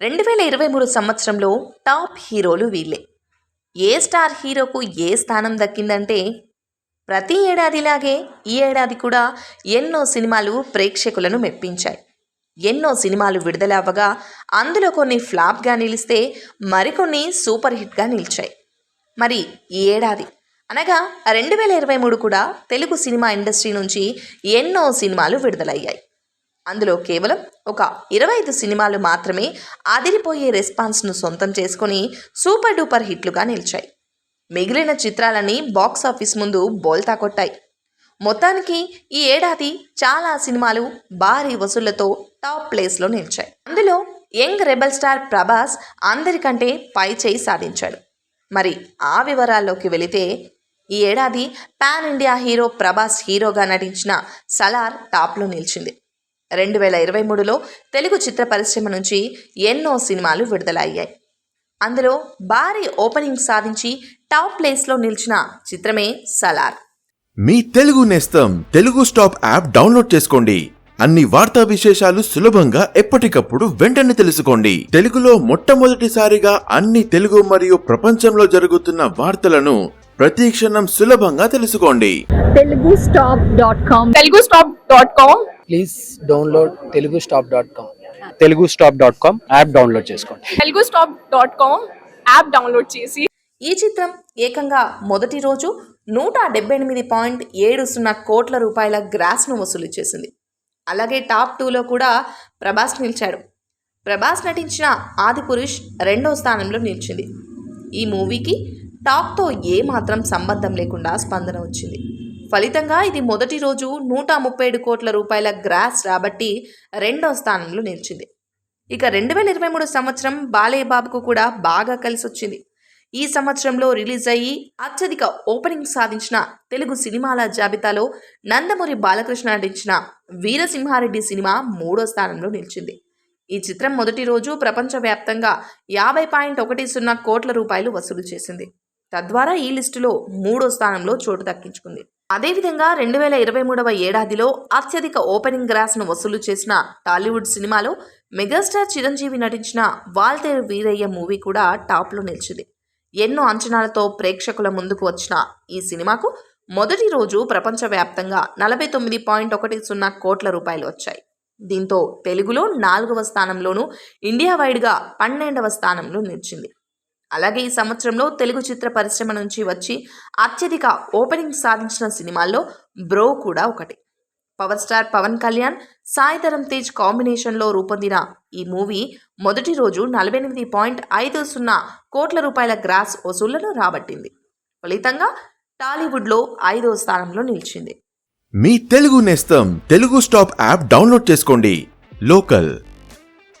రెండు వేల ఇరవై మూడు సంవత్సరంలో టాప్ హీరోలు వీళ్ళే. ఏ స్టార్ హీరోకు ఏ స్థానం దక్కిందంటే ప్రతి ఏడాదిలాగే ఈ ఏడాది కూడా ఎన్నో సినిమాలు ప్రేక్షకులను మెప్పించాయి. ఎన్నో సినిమాలు విడుదల అవ్వగా అందులో కొన్ని ఫ్లాప్గా నిలిస్తే మరికొన్ని సూపర్ హిట్గా నిలిచాయి. మరి ఈ ఏడాది. అనగా రెండు వేల ఇరవై మూడు కూడా తెలుగు సినిమా ఇండస్ట్రీ నుంచి ఎన్నో సినిమాలు విడుదలయ్యాయి. అందులో కేవలం ఒక ఇరవై ఐదు సినిమాలు మాత్రమే అదిరిపోయే రెస్పాన్స్ను సొంతం చేసుకొని సూపర్ డూపర్ హిట్లుగా నిలిచాయి. మిగిలిన చిత్రాలన్నీ బాక్స్ ఆఫీస్ ముందు బోల్తా కొట్టాయి. మొత్తానికి ఈ ఏడాది చాలా సినిమాలు భారీ వసూళ్ళతో టాప్ ప్లేస్లో నిలిచాయి. అందులో యంగ్ రెబల్ స్టార్ ప్రభాస్ అందరికంటే పై చేయి సాధించాడు. మరి ఆ వివరాల్లోకి వెళితే ఈ ఏడాది పాన్ ఇండియా హీరో ప్రభాస్ హీరోగా నటించిన సలార్ టాప్లో నిలిచింది. రెండు వేల ఇరవై మూడులో తెలుగు చిత్ర పరిశ్రమ నుంచి ఎన్నో సినిమాలు విడుదలయ్యాయి. అందులో భారీ ఓపెనింగ్ సాధించి టాప్ ప్లేస్లో నిలిచిన చిత్రమే సలార్. మీ తెలుగు నేస్తం తెలుగు స్టాప్ యాప్ డౌన్లోడ్ చేసుకోండి. అన్ని వార్తా విశేషాలు సులభంగా ఎప్పటికప్పుడు వెంటనే తెలుసుకోండి. తెలుగులో మొట్టమొదటిసారిగా అన్ని తెలుగు మరియు ప్రపంచంలో జరుగుతున్న వార్తలను ప్రతి క్షణం సులభంగా తెలుసుకోండి. Telugu stop dot com. Telugu stop dot com. Please download Telugu stop dot com. Telugu stop dot com app download చేసుకోండి. Telugu stop dot com app download చేసి. ఈ చిత్రం ఏకంగా మొదటి రోజు నూట డెబ్బై ఎనిమిది పాయింట్ ఏడు సున్నా కోట్ల రూపాయల గ్రాస్ను వసూలు చేసింది. అలాగే టాప్ టూలో కూడా ప్రభాస్ నిలిచాడు. ప్రభాస్ నటించిన ఆదిపురుష్ రెండో స్థానంలో నిలిచింది. ఈ మూవీకి టాప్తో ఏమాత్రం సంబంధం లేకుండా స్పందన వచ్చింది. ఫలితంగా ఇది మొదటి రోజు నూట ముప్పై ఏడు కోట్ల రూపాయల గ్రాస్ రాబట్టి రెండో స్థానంలో నిలిచింది. ఇక రెండు వేల ఇరవై మూడు సంవత్సరం బాలయ్యబాబుకు కూడా బాగా కలిసి వచ్చింది ఈ సంవత్సరంలో రిలీజ్ అయ్యి అత్యధిక ఓపెనింగ్ సాధించిన తెలుగు సినిమాల జాబితాలో నందమూరి బాలకృష్ణ నటించిన వీరసింహారెడ్డి సినిమా మూడో స్థానంలో నిలిచింది. ఈ చిత్రం మొదటి రోజు ప్రపంచవ్యాప్తంగా యాభై పాయింట్ ఒకటి సున్నా కోట్ల రూపాయలు వసూలు చేసింది. తద్వారా ఈ లిస్టులో మూడో స్థానంలో చోటు దక్కించుకుంది. అదేవిధంగా రెండు వేల ఇరవై మూడవ ఏడాదిలో అత్యధిక ఓపెనింగ్ గ్రాస్ను వసూలు చేసిన టాలీవుడ్ సినిమాలో మెగాస్టార్ చిరంజీవి నటించిన వాల్తేరు వీరయ్య మూవీ కూడా టాప్లో నిలిచింది. ఎన్నో అంచనాలతో ప్రేక్షకుల ముందుకు వచ్చిన ఈ సినిమాకు మొదటి రోజు ప్రపంచవ్యాప్తంగా నలభై తొమ్మిది పాయింట్ ఒకటి సున్నా కోట్ల రూపాయలు వచ్చాయి. దీంతో తెలుగులో నాలుగవ స్థానంలోనూ ఇండియా వైడ్గా పన్నెండవ స్థానంలో నిలిచింది. అలాగే ఈ సంవత్సరంలో తెలుగు చిత్ర పరిశ్రమ నుంచి వచ్చి అత్యధిక ఓపెనింగ్ సాధించిన సినిమాల్లో బ్రో కూడా ఒకటి. పవర్ స్టార్ పవన్ కళ్యాణ్ సాయిధరం తేజ్ కాంబినేషన్లో రూపొందిన ఈ మూవీ మొదటి రోజు నలభై ఎనిమిది పాయింట్ ఐదు సున్నా కోట్ల రూపాయల గ్రాస్ వసూళ్ళను రాబట్టింది. ఫలితంగా టాలీవుడ్లో ఐదో స్థానంలో నిలిచింది. మీ తెలుగు నేస్తం తెలుగు స్టాప్ యాప్ డౌన్లోడ్ చేసుకోండి. లోకల్.